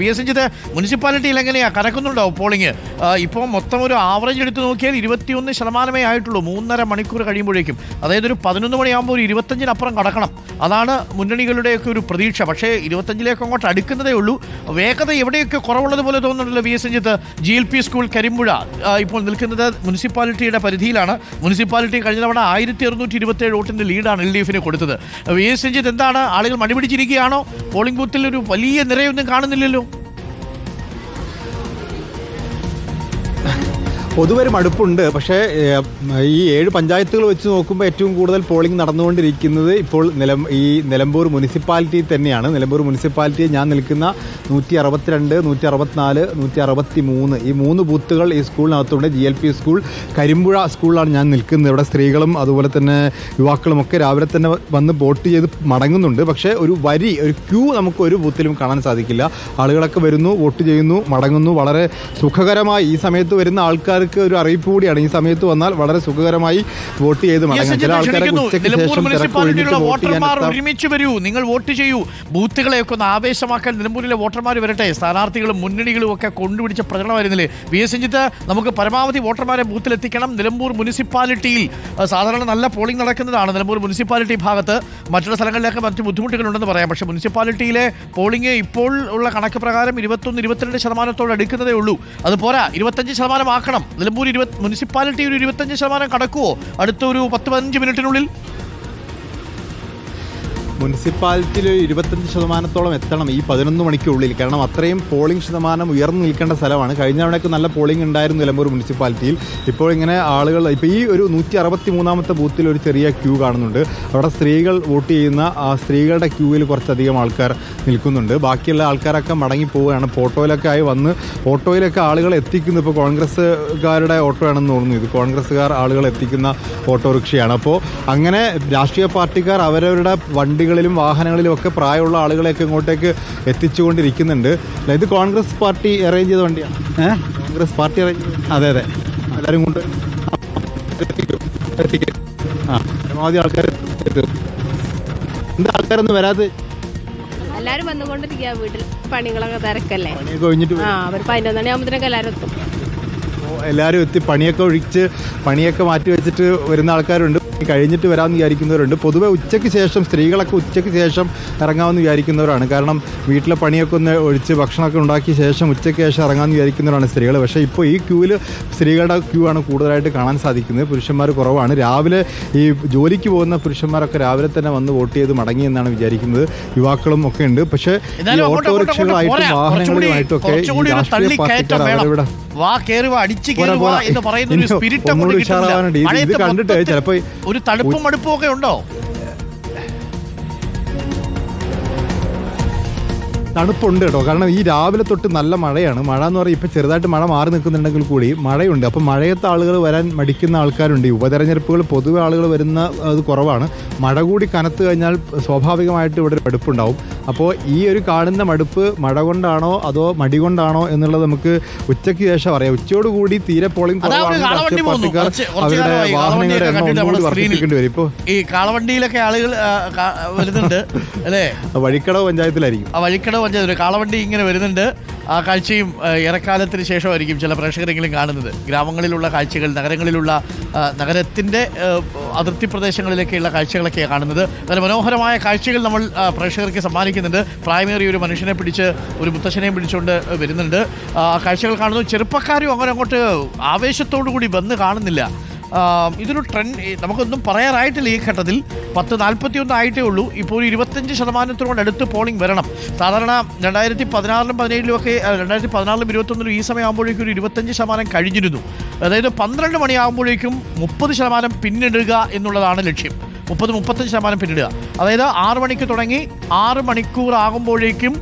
V S എഞ്ചിത്തെ മുനിസിപ്പാലിറ്റിയിൽ എങ്ങനെയാണ് കനക്കുന്നുണ്ടോ polling ഇപ്പോൾ മൊത്തം ഒരു ആവറേജ് എടുത്ത് നോക്കിയാൽ ഇരുപത്തിയൊന്ന് ശതമാനമേ ആയിട്ടുള്ളൂ മൂന്നര മണിക്കൂർ കഴിയുമ്പോഴേക്കും. അതായത് ഒരു പതിനൊന്ന് മണിയാകുമ്പോൾ ഒരു ഇരുപത്തഞ്ചിനപ്പുറം കടക്കണം. അതാണ് മുന്നണികളുടെയൊക്കെ ഒരു പ്രതീക്ഷ. പക്ഷേ ഇരുപത്തഞ്ചിലേക്ക് അങ്ങോട്ട് അടുക്കുന്നതേ ഉള്ളൂ. വേഗത എവിടെയൊക്കെ കുറവുള്ളത് പോലെ തോന്നുന്നുണ്ടല്ലോ V S എഞ്ചിത്ത് G L P school Karimpuzha ഇപ്പോൾ നിൽക്കുന്നത് മുനിസിപ്പാലിറ്റിയുടെ പരിധിയിലാണ്. മുനിസിപ്പാലിറ്റി കഴിഞ്ഞ തവണ ആയിരത്തി അറുന്നൂറ്റി ഇരുപത്തേഴ് വോട്ടിന്റെ ലീഡാണ് എൽ ഡി എഫിന് കൊടുത്തത്. വി എസ് എഞ്ചിത്ത് എന്താണ്? ആളുകൾ മടിപിടിച്ചിരിക്കുകയാണോ പോളിംഗ് ബൂത്തിൽ ഒരു വലിയ നിരയൊന്നും കാണുന്നില്ലല്ലോ. പൊതുവെ ഒരു മടുപ്പുണ്ട്. പക്ഷേ ഈ ഏഴ് പഞ്ചായത്തുകൾ വെച്ച് നോക്കുമ്പോൾ ഏറ്റവും കൂടുതൽ പോളിംഗ് നടന്നുകൊണ്ടിരിക്കുന്നത് ഇപ്പോൾ നിലം ഈ നിലമ്പൂർ മുനിസിപ്പാലിറ്റി തന്നെയാണ്. നിലമ്പൂർ മുനിസിപ്പാലിറ്റി ഞാൻ നിൽക്കുന്ന നൂറ്റി അറുപത്തിരണ്ട് നൂറ്റി അറുപത്തിനാല് നൂറ്റി അറുപത്തി മൂന്ന് ഈ മൂന്ന് ബൂത്തുകൾ ഈ സ്കൂളിനകത്തുണ്ട്. G L P school Karimpuzha സ്കൂളിലാണ് ഞാൻ നിൽക്കുന്നത്. ഇവിടെ സ്ത്രീകളും അതുപോലെ തന്നെ യുവാക്കളും ഒക്കെ രാവിലെ തന്നെ വന്ന് വോട്ട് ചെയ്ത് മടങ്ങുന്നുണ്ട്. പക്ഷേ ഒരു വരി ഒരു ക്യൂ നമുക്ക് ഒരു ബൂത്തിലും കാണാൻ സാധിക്കില്ല. ആളുകളൊക്കെ വരുന്നു വോട്ട് ചെയ്യുന്നു മടങ്ങുന്നു. വളരെ സുഖകരമായി ഈ സമയത്ത് വരുന്ന ആൾക്കാർക്ക് ഒരു അറിയിപ്പ് കൂടിയാണ്. ഈ സമയത്ത് വന്നാൽ വളരെ സുഖകരമായി വോട്ട് ചെയ്ത് മടങ്ങാം. ചില ആൾക്കാരെ. ഒരുമിച്ച് വരൂ. നിങ്ങൾ വോട്ട് ചെയ്യൂ. ബൂത്തുകളെയൊക്കെ ഒന്ന് ആവേശമാക്കാൻ നിലമ്പൂരിലെ വോട്ടർമാർ വരട്ടെ. സ്ഥാനാർത്ഥികളും മുന്നണികളും ഒക്കെ കൊണ്ടുപിടിച്ച പ്രചരണമായിരുന്നില്ലേ വി എസ് എഞ്ചിത്ത് നമുക്ക് പരമാവധി വോട്ടർമാരെ ബൂത്തിലെത്തിക്കണം. നിലമ്പൂർ മുനിസിപ്പാലിറ്റിയിൽ സാധാരണ നല്ല പോളിംഗ് നടക്കുന്നതാണ് നിലമ്പൂർ മുനിസിപ്പാലിറ്റി ഭാഗത്ത്. മറ്റുള്ള സ്ഥലങ്ങളിലൊക്കെ മറ്റ് ബുദ്ധിമുട്ടുകളുണ്ടെന്ന് പറയാം. പക്ഷേ മുനിസിപ്പാലിറ്റിയിലെ പോളിംഗ് ഇപ്പോൾ ഉള്ള കണക്ക് പ്രകാരം ഇരുപത്തൊന്ന് ഇരുപത്തിരണ്ട് ശതമാനത്തോട് അടുക്കുന്നതേ ഉള്ളൂ. അത് പോരാ ഇരുപത്തഞ്ച് ശതമാനം ആക്കണം. നിലമ്പൂർ ഇരുപത് മുനിസിപ്പാലിറ്റി ഒരു ഇരുപത്തഞ്ച് ശതമാനം കടക്കുവോ? അടുത്ത ഒരു പത്ത് പതിനഞ്ച് മിനിറ്റിനുള്ളിൽ മുനിസിപ്പാലിറ്റിയിൽ ഇരുപത്തഞ്ച് ശതമാനത്തോളം എത്തണം ഈ പതിനൊന്ന് മണിക്കുള്ളിൽ. കാരണം അത്രയും പോളിംഗ് ശതമാനം ഉയർന്നു നിൽക്കേണ്ട സ്ഥലമാണ്. കഴിഞ്ഞ തവണയൊക്കെ നല്ല പോളിംഗ് ഉണ്ടായിരുന്നു നിലമ്പൂർ മുനിസിപ്പാലിറ്റിയിൽ. ഇപ്പോൾ ഇങ്ങനെ ആളുകൾ ഇപ്പോൾ ഈ ഒരു നൂറ്റി അറുപത്തി മൂന്നാമത്തെ ബൂത്തിൽ ഒരു ചെറിയ ക്യൂ കാണുന്നുണ്ട്. അവിടെ സ്ത്രീകൾ വോട്ട് ചെയ്യുന്ന ആ സ്ത്രീകളുടെ ക്യൂവിൽ കുറച്ചധികം ആൾക്കാർ നിൽക്കുന്നുണ്ട്. ബാക്കിയുള്ള ആൾക്കാരൊക്കെ മടങ്ങി പോവുകയാണ്. ഫോട്ടോയിലൊക്കെ ആയി വന്ന് ഓട്ടോയിലൊക്കെ ആളുകൾ എത്തിക്കുന്നു. ഇപ്പോൾ കോൺഗ്രസ്സുകാരുടെ ഓട്ടോ ആണെന്ന് തോന്നുന്നു ഇത്. കോൺഗ്രസ്സുകാർ ആളുകൾ എത്തിക്കുന്ന ഓട്ടോറിക്ഷയാണ്. അപ്പോൾ അങ്ങനെ രാഷ്ട്രീയ പാർട്ടിക്കാർ അവരവരുടെ വണ്ടികളിലും വാഹനങ്ങളിലും ഒക്കെ പ്രായമുള്ള ആളുകളെയൊക്കെ ഇങ്ങോട്ടേക്ക് എത്തിച്ചുകൊണ്ടിരിക്കുന്നുണ്ട്. അല്ല, ഇത് കോൺഗ്രസ് പാർട്ടി അറേഞ്ച് ചെയ്ത വണ്ടിയാണ്? ഏഹ് കോൺഗ്രസ് പാർട്ടി അറേഞ്ച് അതെ അതെ. എല്ലാവരും കൊണ്ട് എത്തിക്കും ആ പരമാവധി ആൾക്കാർ എത്തും. എന്താ ആൾക്കാരൊന്നും വരാതെ? എല്ലാരും വന്നുകൊണ്ടിരിക്കുക വീട്ടിൽ പണികളൊക്കെ തിരക്കല്ലേ? പണിയൊക്കെ ഒഴിഞ്ഞിട്ട് ആ ഒരു പതിനൊന്ന് മണിയാകുമ്പോഴത്തേക്ക് എല്ലാവരും എത്തും. എല്ലാവരും എത്തി പണിയൊക്കെ ഒഴിച്ച് പണിയൊക്കെ മാറ്റി വെച്ചിട്ട് വരുന്ന ആൾക്കാരുണ്ട്. കഴിഞ്ഞിട്ട് വരാമെന്ന് വിചാരിക്കുന്നവരുണ്ട്. പൊതുവെ ഉച്ചയ്ക്ക് ശേഷം സ്ത്രീകളൊക്കെ ഉച്ചയ്ക്ക് ശേഷം ഇറങ്ങാമെന്ന് വിചാരിക്കുന്നവരാണ്. കാരണം വീട്ടിലെ പണിയൊക്കെ ഒന്ന് ഒഴിച്ച് ഭക്ഷണമൊക്കെ ഉണ്ടാക്കിയ ശേഷം ഉച്ചയ്ക്ക് ശേഷം ഇറങ്ങാമെന്ന് വിചാരിക്കുന്നവരാണ് സ്ത്രീകൾ പക്ഷേ ഇപ്പോൾ ഈ ക്യൂവിൽ സ്ത്രീകളുടെ ക്യൂ ആണ് കൂടുതലായിട്ട് കാണാൻ സാധിക്കുന്നത്. പുരുഷന്മാർ കുറവാണ്. രാവിലെ ഈ ജോലിക്ക് പോകുന്ന പുരുഷന്മാരൊക്കെ രാവിലെ തന്നെ വന്ന് വോട്ട് ചെയ്ത് മടങ്ങി എന്നാണ് വിചാരിക്കുന്നത്. യുവാക്കളും ഒക്കെ ഉണ്ട്. പക്ഷേ ഈ ഓട്ടോറിക്ഷകളായിട്ടും. വാഹനങ്ങളുമായിട്ടും ഒക്കെ രാഷ്ട്രീയ പാർട്ടിക്കാർ കയറ്റം വേണം. കേറി വാ അടിച്ച് കേറി വാ. എന്ന് പറയുന്ന ഒരു സ്പിരിറ്റ് അങ്ങോട്ട് ഇത് കണ്ടിട്ട് ചിലപ്പോ ഒരു തണുപ്പും മടുപ്പും ഒക്കെ ഉണ്ടോ തണുപ്പുണ്ട് കേട്ടോ. കാരണം ഈ രാവിലെ തൊട്ട് നല്ല മഴയാണ്. മഴ എന്ന് പറയുമ്പോൾ ഇപ്പോൾ ചെറുതായിട്ട് മഴ മാറി നിൽക്കുന്നുണ്ടെങ്കിൽ കൂടി മഴയുണ്ട്. അപ്പോൾ മഴയത്ത് ആളുകൾ വരാൻ മടിക്കുന്ന ആൾക്കാരുണ്ട്. ഈ ഉപതെരഞ്ഞെടുപ്പുകൾ പൊതുവെ ആളുകൾ വരുന്ന അത് കുറവാണ്. മഴ കൂടി കനത്ത് കഴിഞ്ഞാൽ സ്വാഭാവികമായിട്ട് ഇവിടെ ഒരു മടുപ്പുണ്ടാവും. അപ്പോൾ ഈ ഒരു കാണുന്ന മടുപ്പ് മഴ കൊണ്ടാണോ അതോ മടി കൊണ്ടാണോ എന്നുള്ളത് നമുക്ക് ഉച്ചയ്ക്ക് ശേഷം അറിയാം. ഉച്ചയോടുകൂടി തീരെ പോളിംഗ്. പാർട്ടിക്കാർ അവരുടെ വാഹനങ്ങളുടെ എണ്ണം. വർദ്ധിപ്പിക്കേണ്ടി വരും. ഇപ്പോൾ ഈ കാളവണ്ടിയിലൊക്കെ ആളുകൾ വരുന്നുണ്ട്. അല്ലേ? വഴിക്കടവ് പഞ്ചായത്തിലായിരിക്കും. ആ പഞ്ചായത്ത് ഒരു കാളവണ്ടി ഇങ്ങനെ വരുന്നുണ്ട്. ആ കാഴ്ചയും ഇറക്കാലത്തിന് ശേഷമായിരിക്കും ചില പ്രേക്ഷകരെങ്കിലും കാണുന്നത്. ഗ്രാമങ്ങളിലുള്ള കാഴ്ചകൾ നഗരങ്ങളിലുള്ള നഗരത്തിന്റെ അതിർത്തി പ്രദേശങ്ങളിലൊക്കെയുള്ള കാഴ്ചകളൊക്കെയാണ് കാണുന്നത്. വളരെ മനോഹരമായ കാഴ്ചകൾ നമ്മൾ പ്രേക്ഷകർക്ക് സമ്മാനിക്കുന്നുണ്ട്. പ്രായമേറിയ ഒരു മനുഷ്യനെ പിടിച്ച് ഒരു മുത്തശ്ശനെയും പിടിച്ചുകൊണ്ട് വരുന്നുണ്ട്. ആ കാഴ്ചകൾ കാണുന്നു. ചെറുപ്പക്കാരും അങ്ങനെ അങ്ങോട്ട് ആവേശത്തോടു കൂടി വന്ന് കാണുന്നില്ല. ഇതൊരു ട്രെൻഡ് നമുക്കൊന്നും പറയാറായിട്ടില്ല ഈ ഘട്ടത്തിൽ. പത്ത് നാൽപ്പത്തി ഒന്ന് ആയിട്ടേ ഉള്ളൂ. ഇപ്പോൾ ഒരു ഇരുപത്തഞ്ച് ശതമാനത്തിനോട് അടുത്ത് പോളിംഗ് വരണം. സാധാരണ രണ്ടായിരത്തി പതിനാറിലും പതിനേഴിലും ഒക്കെ രണ്ടായിരത്തി പതിനാറിലും ഇരുപത്തൊന്നിലും ഈ സമയമാകുമ്പോഴേക്കും ഒരു ഇരുപത്തഞ്ച് ശതമാനം കഴിഞ്ഞിരുന്നു. അതായത് പന്ത്രണ്ട് മണിയാകുമ്പോഴേക്കും മുപ്പത് ശതമാനം പിന്നിടുക എന്നുള്ളതാണ് ലക്ഷ്യം. മുപ്പത് മുപ്പത്തഞ്ച് ശതമാനം പിന്നിടുക. അതായത് ആറ് മണിക്ക് തുടങ്ങി ആറ് മണിക്കൂർ ആകുമ്പോഴേക്കും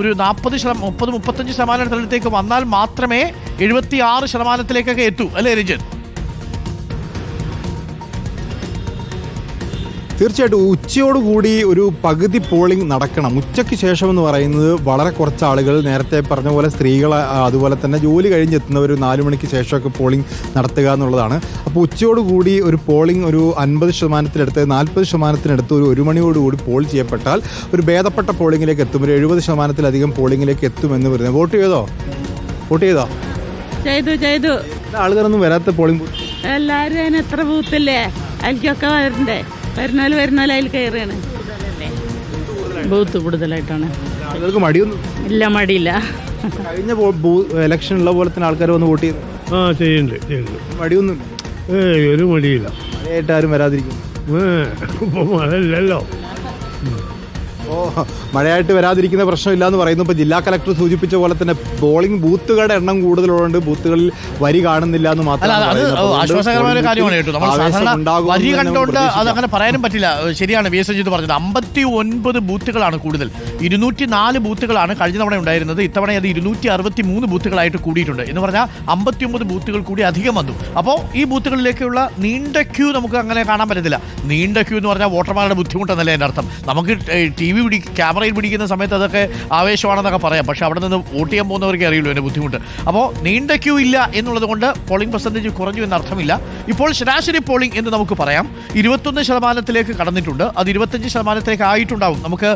ഒരു നാൽപ്പത് ശതമാനം മുപ്പത് മുപ്പത്തഞ്ച് ശതമാനത്തിനടുത്തേക്ക് വന്നാൽ മാത്രമേ എഴുപത്തി ആറ് ശതമാനത്തിലേക്കൊക്കെ എത്തൂ. അല്ലേ രഞ്ജൻ? തീർച്ചയായിട്ടും ഉച്ചയോടുകൂടി ഒരു പകുതി പോളിംഗ് നടക്കണം. ഉച്ചയ്ക്ക് ശേഷം എന്ന് പറയുന്നത് വളരെ കുറച്ച് ആളുകൾ നേരത്തെ പറഞ്ഞ പോലെ സ്ത്രീകൾ അതുപോലെ തന്നെ ജോലി കഴിഞ്ഞെത്തുന്നവർ ഒരു നാല് മണിക്ക് ശേഷമൊക്കെ പോളിംഗ് നടത്തുക എന്നുള്ളതാണ്. അപ്പോൾ ഉച്ചയോടുകൂടി ഒരു പോളിംഗ് ഒരു അൻപത് ശതമാനത്തിനടുത്ത് നാൽപ്പത് ശതമാനത്തിനടുത്ത് ഒരു ഒരു മണിയോടുകൂടി പോൾ ചെയ്യപ്പെട്ടാൽ ഒരു ഭേദപ്പെട്ട പോളിംഗിലേക്ക് എത്തും. ഒരു എഴുപത് ശതമാനത്തിലധികം പോളിംഗിലേക്ക് എത്തുമെന്ന് പറയുന്നത്. വോട്ട് ചെയ്തോ? വോട്ട് ചെയ്തോ? ചെയ്തു ചെയ്തു. ആളുകളൊന്നും വരാത്ത പോളിംഗ് എല്ലാവരും അതിന് എത്ര ബൂത്തില്ലേ അതിലേക്കൊക്കെ വരണ്ടേ? വരുന്നോൽ വരുന്നോൽ അതിൽ കയറുകയാണ്. ബൂത്ത് കൂടുതലായിട്ടാണ്. ആളുകൾക്ക് മടിയൊന്നും ഇല്ല മടിയില്ല. കഴിഞ്ഞ ഇലക്ഷൻ ഉള്ള പോലെ തന്നെ ആൾക്കാർ വന്ന് വോട്ട് ചെയ്തു ആ ചെയ്യുന്നുണ്ട് ചെയ്യുന്നുണ്ട്. മടിയൊന്നും ഏയ് ഒരു മടിയില്ല. മഴയായിട്ട് ആരും വരാതിരിക്കും ഏ, ഇപ്പൊ മഴ ഇല്ലല്ലോ ഓ മഴയായിട്ട് വരാതിരിക്കുന്ന പ്രശ്നമില്ല എന്ന് പറയുന്നു ഇപ്പോൾ ജില്ലാ കളക്ടർ സൂചിപ്പിച്ച പോലെ തന്നെ പോളിംഗ് ബൂത്തുകളുടെ എണ്ണം കൂടുതലുള്ളതുകൊണ്ട് ബൂത്തുകളിൽ വരി കാണുന്നില്ല എന്ന് മാത്രം മാത്രമാണ് അത് പറയുന്നത്. അപ്പോൾ അതുകൊണ്ട് ആശ്വാസകരമായ ഒരു പോളിംഗ് കാര്യമാണ് കേട്ടോ. നമ്മൾ സാധാരണ വരി തന്നെ കണ്ടുകൊണ്ട് അത് പ്രതീക്ഷിക്കാം. അങ്ങനെ പറയാനും പറ്റില്ല. ശരിയാണ് വി എസ് അജിത് പറഞ്ഞത്. അമ്പത്തി ഒൻപത് ബൂത്തുകളാണ് കൂടുതൽ. ഇരുന്നൂറ്റി നാല് ബൂത്തുകളാണ് കഴിഞ്ഞ തവണ ഉണ്ടായിരുന്നത്. ഇത്തവണ അത് ഇരുന്നൂറ്റി അറുപത്തി മൂന്ന് ബൂത്തുകളായിട്ട് കൂടിയിട്ടുണ്ട്. എന്ന് പറഞ്ഞാൽ അമ്പത്തി ഒമ്പത് ബൂത്തുകൾ കൂടി അധികം വന്നു. അപ്പോൾ ഈ ബൂത്തുകളിലേക്കുള്ള നീണ്ട ക്യൂ നമുക്ക് അങ്ങനെ കാണാൻ പറ്റത്തില്ല. നീണ്ട ക്യൂ എന്ന് പറഞ്ഞാൽ വോട്ടർമാരുടെ ബുദ്ധിമുട്ടെന്നല്ലേ എന്റെ അർത്ഥം. നമുക്ക് ടി വി പിടി ക്യാമറയിൽ പിടിക്കുന്ന സമയത്ത് അതൊക്കെ ആവേശമാണെന്നൊക്കെ പറയാം. പക്ഷേ അവിടെ നിന്ന് വോട്ട് ചെയ്യാൻ പോകുന്നവർക്ക് അറിയുള്ളൂ എന്റെ ബുദ്ധിമുട്ട്. അപ്പോൾ നീണ്ട ക്യൂ ഇല്ല എന്നുള്ളത് കൊണ്ട് പോളിംഗ് പെർസെന്റേജ് കുറഞ്ഞു എന്നർത്ഥമില്ല ഇപ്പോൾ ശരാശരി പോളിംഗ് എന്ന് നമുക്ക് പറയാം. ഇരുപത്തൊന്ന് ശതമാനത്തിലേക്ക് കടന്നിട്ടുണ്ട്. അത് ഇരുപത്തഞ്ച് ശതമാനത്തിലേക്ക് ആയിട്ടുണ്ടാവും. നമുക്ക്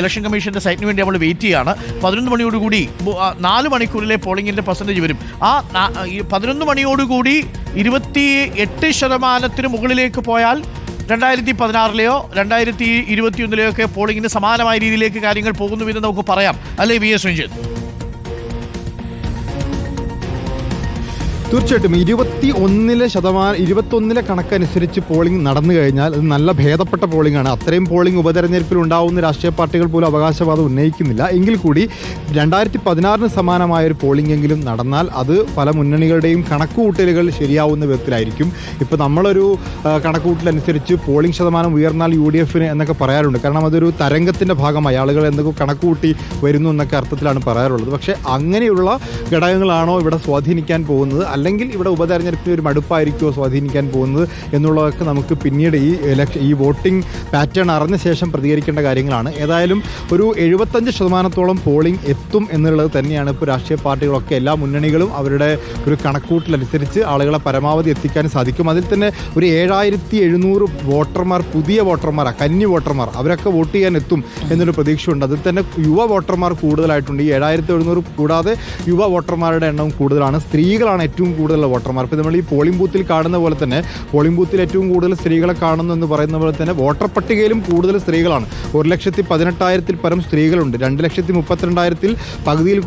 ഇലക്ഷൻ കമ്മീഷന്റെ സൈറ്റിന് വേണ്ടി നമ്മൾ വെയിറ്റ് ചെയ്യാണ്. പതിനൊന്ന് മണിയോടുകൂടി നാല് മണിക്കൂറിലെ പോളിംഗിന്റെ പെർസെന്റേജ് വരും. ആ പതിനൊന്ന് മണിയോടുകൂടി ഇരുപത്തി എട്ട് ശതമാനത്തിന് മുകളിലേക്ക് പോയാൽ രണ്ടായിരത്തി പതിനാറിലെയോ രണ്ടായിരത്തി ഇരുപത്തിയൊന്നിലെയോ ഒക്കെ പോളിങ്ങിന് സമാനമായ രീതിയിലേക്ക് കാര്യങ്ങൾ പോകുന്നുവെന്ന് നമുക്ക് പറയാം. അല്ലേ വി എസ് രഞ്ജിത്ത് തീർച്ചയായിട്ടും ഇരുപത്തി ഒന്നിലെ ശതമാനം ഇരുപത്തൊന്നിലെ കണക്കനുസരിച്ച് പോളിംഗ് നടന്നു കഴിഞ്ഞാൽ അത് നല്ല ഭേദപ്പെട്ട പോളിംഗ് ആണ്. അത്രയും പോളിംഗ് ഉപതെരഞ്ഞെടുപ്പിൽ ഉണ്ടാവുന്ന രാഷ്ട്രീയ പാർട്ടികൾ പോലും അവകാശവാദം ഉന്നയിക്കുന്നില്ല. എങ്കിൽ കൂടി രണ്ടായിരത്തി പതിനാറിന് സമാനമായ ഒരു പോളിംഗ് എങ്കിലും നടന്നാൽ അത് പല മുന്നണികളുടെയും കണക്കുകൂട്ടലുകൾ ശരിയാവുന്ന വിധത്തിലായിരിക്കും. ഇപ്പോൾ നമ്മളൊരു കണക്കുകൂട്ടലനുസരിച്ച് പോളിംഗ് ശതമാനം ഉയർന്നാൽ യു ഡി എഫിന് എന്നൊക്കെ പറയാറുണ്ട്. കാരണം അതൊരു തരംഗത്തിന്റെ ഭാഗമായി. ആളുകൾ എന്തൊക്കെ കണക്കുകൂട്ടി വരുന്നു എന്നൊക്കെ അർത്ഥത്തിലാണ് പറയാറുള്ളത്. പക്ഷേ അങ്ങനെയുള്ള ഘടകങ്ങളാണോ ഇവിടെ സ്വാധീനിക്കാൻ പോകുന്നത്? അല്ലെങ്കിൽ ഇവിടെ ഉപതെരഞ്ഞെടുപ്പിന് ഒരു മടുപ്പായിരിക്കുമോ സ്വാധീനിക്കാൻ പോകുന്നത് എന്നുള്ളതൊക്കെ നമുക്ക് പിന്നീട് ഈ ഇലക്ഷൻ ഈ വോട്ടിംഗ് പാറ്റേൺ അറിഞ്ഞ ശേഷം പ്രതികരിക്കേണ്ട കാര്യങ്ങളാണ്. ഏതായാലും ഒരു എഴുപത്തഞ്ച് ശതമാനത്തോളം പോളിംഗ് എത്തും എന്നുള്ളത് തന്നെയാണ് ഇപ്പോൾ രാഷ്ട്രീയ പാർട്ടികളൊക്കെ എല്ലാ മുന്നണികളും അവരുടെ ഒരു കണക്കൂട്ടിലനുസരിച്ച് ആളുകളെ പരമാവധി എത്തിക്കാൻ സാധിക്കും. അതിൽ തന്നെ ഒരു ഏഴായിരത്തി എഴുന്നൂറ് വോട്ടർമാർ പുതിയ വോട്ടർമാർ കന്നി വോട്ടർമാർ അവരൊക്കെ വോട്ട് ചെയ്യാൻ എത്തും എന്നൊരു പ്രതീക്ഷയുണ്ട്. അതിൽ തന്നെ യുവ വോട്ടർമാർ കൂടുതലായിട്ടുണ്ട്. ഈ ഏഴായിരത്തി എഴുന്നൂറ് കൂടാതെ യുവ വോട്ടർമാരുടെ എണ്ണവും കൂടുതലാണ്. സ്ത്രീകളാണ് ഏറ്റവും കൂടുതലുള്ള വോട്ടർമാർ. ഇപ്പോൾ നമ്മൾ ഈ പോളിംഗ് ബൂത്തിൽ കാണുന്ന പോലെ തന്നെ പോളിംഗ് ബൂത്തിൽ ഏറ്റവും കൂടുതൽ സ്ത്രീകളെ കാണുന്നു എന്ന് പറയുന്ന പോലെ തന്നെ വോട്ടർ പട്ടികയിലും കൂടുതൽ സ്ത്രീകളാണ്. ഒരു ലക്ഷത്തി പതിനെട്ടായിരത്തിൽ പരം സ്ത്രീകളുണ്ട്. രണ്ട് ലക്ഷത്തി മുപ്പത്തിരണ്ടായിരത്തിൽ പകുതിയിൽ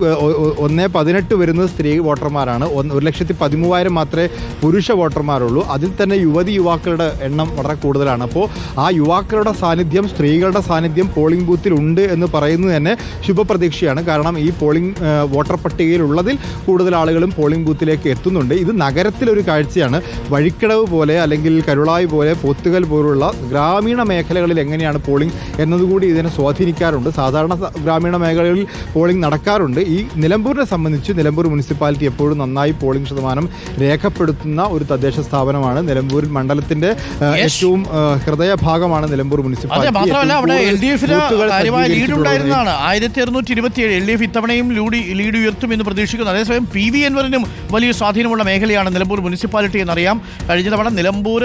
ഒന്നേ പതിനെട്ട് വരുന്നത് സ്ത്രീ വോട്ടർമാരാണ്. ഒരു ലക്ഷത്തി പതിമൂവായിരം മാത്രമേ പുരുഷ വോട്ടർമാരുള്ളൂ. അതിൽ തന്നെ യുവതി യുവാക്കളുടെ എണ്ണം വളരെ കൂടുതലാണ്. അപ്പോൾ ആ യുവാക്കളുടെ സാന്നിധ്യം സ്ത്രീകളുടെ സാന്നിധ്യം പോളിംഗ് ബൂത്തിൽ ഉണ്ട് എന്ന് പറയുന്നത് തന്നെ ശുഭപ്രതീക്ഷയാണ്. കാരണം ഈ പോളിംഗ് വോട്ടർ പട്ടികയിലുള്ളതിൽ കൂടുതൽ ആളുകളും പോളിംഗ് ബൂത്തിലേക്ക് എത്തുന്നുണ്ട് ഇത് നഗരത്തിലൊരു കാഴ്ചയാണ്. വഴിക്കടവ് പോലെ അല്ലെങ്കിൽ കരുളായി പോലെ പോത്തുകൽ പോലുള്ള ഗ്രാമീണ മേഖലകളിൽ എങ്ങനെയാണ് പോളിംഗ് എന്നതുകൂടി ഇതിനെ സ്വാധീനിക്കാറുണ്ട്. സാധാരണ ഗ്രാമീണ മേഖലകളിൽ പോളിംഗ് നടക്കാറുണ്ട്. ഈ നിലമ്പൂരിനെ സംബന്ധിച്ച് നിലമ്പൂർ മുനിസിപ്പാലിറ്റി എപ്പോഴും നന്നായി പോളിംഗ് ശതമാനം രേഖപ്പെടുത്തുന്ന ഒരു തദ്ദേശ സ്ഥാപനമാണ്. നിലമ്പൂർ മണ്ഡലത്തിന്റെ ഏറ്റവും ഹൃദയഭാഗമാണ് നിലമ്പൂർ മുനിസിപ്പാലിറ്റി. മാത്രമല്ല അവിടെ കൂടുതൽ എൽ ഡി എഫിന് കാര്യമായ ലീഡ് സജ്ജീകരിച്ചിട്ടുള്ളത് ഉണ്ടായിരുന്നതാണ് ആയിരത്തി അറുന്നൂറ്റി ഇരുപത്തിയേഴ് എൽ ഡി എഫ് ഇത്തവണയും ലീഡ് ഉയർത്തും എന്ന് പ്രതീക്ഷിക്കുന്നു. അതേസമയം പി വി എൻവറിനും വലിയ സ്വാധീനമുള്ള മേഖലയാണ് നിലമ്പൂർ മുനിസിപ്പാലിറ്റി എന്നറിയാം. കഴിഞ്ഞ തവണ നിലമ്പൂർ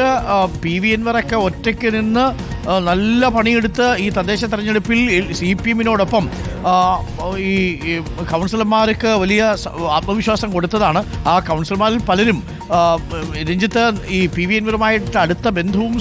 പി വി എൻവറൊക്കെ ഒറ്റയ്ക്ക് നിന്ന് നല്ല പണിയെടുത്ത് ഈ തദ്ദേശ തെരഞ്ഞെടുപ്പിൽ സി പി എമ്മിനോടൊപ്പം ഈ കൗൺസിലർമാർക്ക് വലിയ ആത്മവിശ്വാസം കൊടുത്തതാണ്. ആ കൗൺസിലർമാരിൽ പലരും രഞ്ജിത്ത് ഈ പി വി എൻവറുമായിട്ട് അടുത്ത ബന്ധവും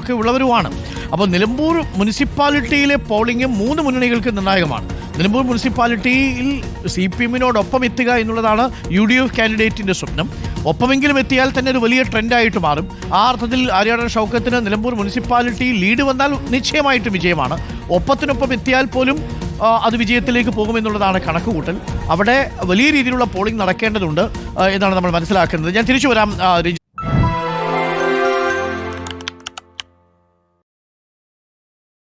ഒക്കെ ഉള്ളവരുമാണ്. അപ്പോൾ നിലമ്പൂർ മുനിസിപ്പാലിറ്റിയിലെ പോളിംഗ് മൂന്ന് മുന്നണികൾക്ക് നിർണായകമാണ്. നിലമ്പൂർ മുനിസിപ്പാലിറ്റിയിൽ സി പി എമ്മിനോടൊപ്പം എത്തുക എന്നുള്ളതാണ് യു ഡി എഫ് കാൻഡിഡേറ്റിന്റെ സ്വപ്നം. ഒപ്പമെങ്കിലും എത്തിയാൽ തന്നെ ഒരു വലിയ ട്രെൻഡായിട്ട് മാറും. ആ അർത്ഥത്തിൽ ആര്യാടൻ ഷൗക്കത്തിന് നിലമ്പൂർ മുനിസിപ്പാലിറ്റി ലീഡ് വന്നാൽ നിശ്ചയമായിട്ടും വിജയമാണ്. ഒപ്പത്തിനൊപ്പം എത്തിയാൽ പോലും അത് വിജയത്തിലേക്ക് പോകുമെന്നുള്ളതാണ് കണക്കുകൂട്ടൽ. അവിടെ വലിയ രീതിയിലുള്ള പോളിംഗ് നടക്കേണ്ടതുണ്ട് എന്നാണ് നമ്മൾ മനസ്സിലാക്കുന്നത്. ഞാൻ തിരിച്ചു വരാം